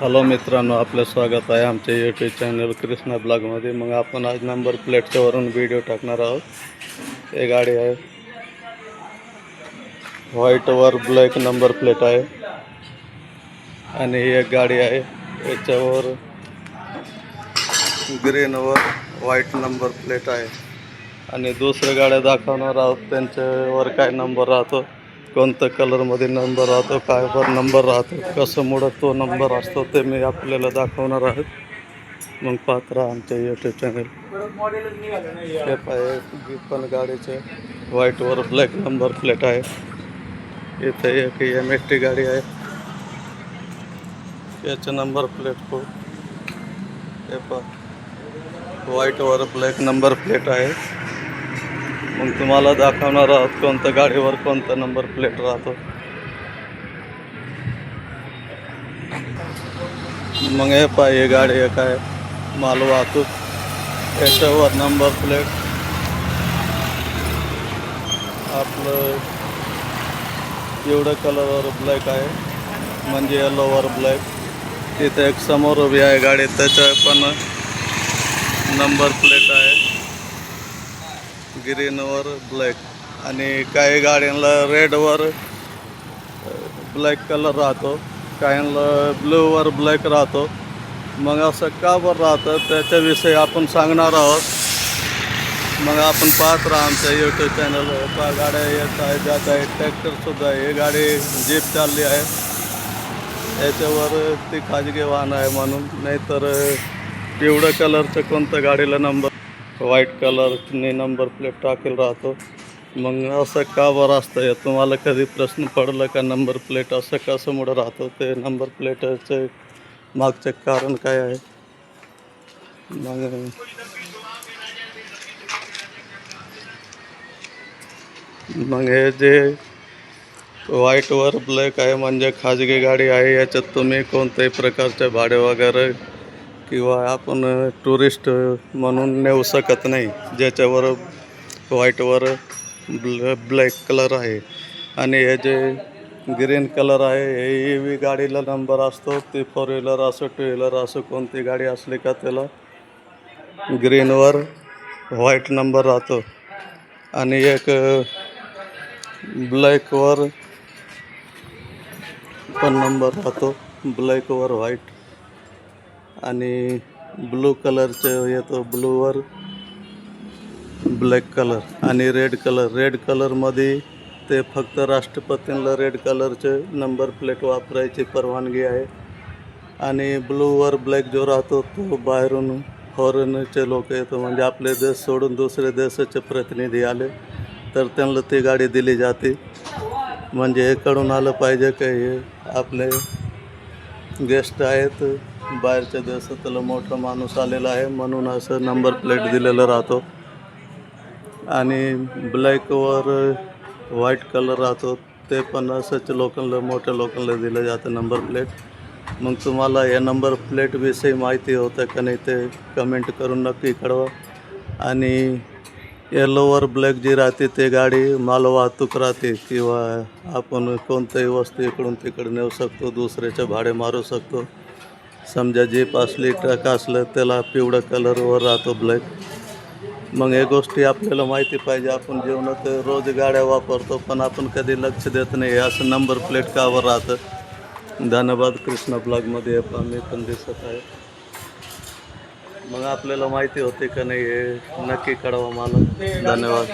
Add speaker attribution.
Speaker 1: Hello मित्रांनो आपलं स्वागत आहे आमच्या यूट्यूब चॅनल कृष्णा ब्लॉगमध्ये मग आपण आज नंबर प्लेटच्या वरून व्हिडिओ टाकणार आहोत. हे गाडी आहे. व्हाईटवर ब्लॅक नंबर प्लेट आहे. आणि ही एक गाडी आहे. याच्यावर ग्रीनवर व्हाईट नंबर प्लेट आहे. आणि दुसऱ्या गाड्या दाखवणार आहोत. त्यांच्यावर काय नंबर राहतो. कोणत्या कलरमध्ये नंबर राहतो काय वर नंबर राहतो कसं मुळं तो नंबर असतो ते मी आपल्याला दाखवणार आहे. मग पाहत राहा आमच्या यूट्यूब चॅनल हे पाय पण गाडीचे व्हाईटवर ब्लॅक नंबर प्लेट आहे. इथे एक एम एस टी गाडी आहे. याचं नंबर प्लेट खूप. हे पहा व्हाईटवर ब्लॅक नंबर प्लेट आहे. मग तुम्हाला दाखवणार आहोत कोणत्या गाडीवर कोणता नंबर प्लेट राहतो. मग हे पाय गाडी एक आहे माल वाहतूक. याच्यावर नंबर प्लेट आपलं एवढं कलरवर ब्लॅक आहे म्हणजे येलोवर ब्लॅक तिथे एक समोर उभी आहे गाडी त्याच्या पण नंबर प्लेट आहे. ग्रीनवर ब्लॅक आणि काही गाड्यांना रेडवर ब्लॅक कलर राहतो काहींना ब्ल्यूवर ब्लॅक राहतो. मग असं का बरं राहतं? त्याच्याविषयी आपण सांगणार आहोत. मग आपण पाहत राहा आमच्या यूट्यूब चॅनल पा गाड्या येत आहे जात आहे ट्रॅक्टरसुद्धा आहे. ही गाडी जीप चालली आहे. याच्यावर ती खाजगी वाहन आहे म्हणून. नाहीतर पिवळ्या कलरचं कोणतं गाडीला नंबर व्हाईट कलरने नंबर प्लेट टाकेल राहतो. मग असं का बरं असतं? या तुम्हाला कधी प्रश्न पडला का नंबर प्लेट असं कसं मुळं राहतं? ते नंबर प्लेटचं मागचं कारण काय आहे? मग मग हे जे व्हाईटवर ब्लॅक आहे म्हणजे खाजगी गाडी आहे याच्यात तुम्ही कोणत्याही प्रकारचे भाडे वगैरे किंवा आपण टुरिस्ट म्हणून नेऊ शकत नाही. ज्याच्यावर व्हाईटवर ब्ल ब्लॅक कलर आहे. आणि हे जे ग्रीन कलर आहे हे बी गाडीला नंबर असतो. ती फोर व्हीलर असो टू व्हीलर असो कोणती गाडी असली का त्याला ग्रीनवर व्हाईट नंबर राहतो. आणि एक ब्लॅकवर पण नंबर राहतो. ब्लॅकवर व्हाईट आणि ब्लू कलरचं येतो ब्लूवर ब्लॅक कलर आणि रेड कलर. रेड कलरमध्ये ते फक्त राष्ट्रपतींना रेड कलरचे नंबर प्लेट वापरायची परवानगी आहे. आणि ब्लूवर ब्लॅक जो राहतो तो बाहेरून फॉरेनचे लोक येतो. म्हणजे आपले देश सोडून दुसरे देशाचे प्रतिनिधी आले तर त्यांना ती गाडी दिली जाते. म्हणजे हे कळून आलं पाहिजे की हे आपले गेस्ट आहेत. बाहेरच्या देशातला मोठा माणूस आलेला आहे म्हणून असं नंबर प्लेट दिलेलं राहतो. आणि ब्लॅकवर व्हाईट कलर राहतो. ते पण असंच लोकांना मोठ्या लोकांना दिलं जातं नंबर प्लेट मग तुम्हाला या नंबर प्लेटविषयी माहिती होतं का नाही ते कमेंट करून नक्की कळवा. आणि येलोवर ब्लॅक जी राहते ते गाडी मालवाहतूक राहते किंवा आपण कोणत्याही वस्तू इकडून तिकडे नेऊ शकतो दुसऱ्याचे भाडे मारू शकतो. समजा जीप असली ट्रक असलं त्याला पिवळं कलरवर राहतो ब्लॅक मग हे गोष्टी आपल्याला माहिती पाहिजे आपण जीवनात रोज गाड्या वापरतो पण आपण कधी लक्ष देत नाही असं नंबर प्लेट कावर राहतं? धन्यवाद कृष्णा ब्लॉगमध्ये पण मी पण दिसत आहे. मग आपल्याला माहिती होते का नाही हे नक्की कळवा मला. धन्यवाद.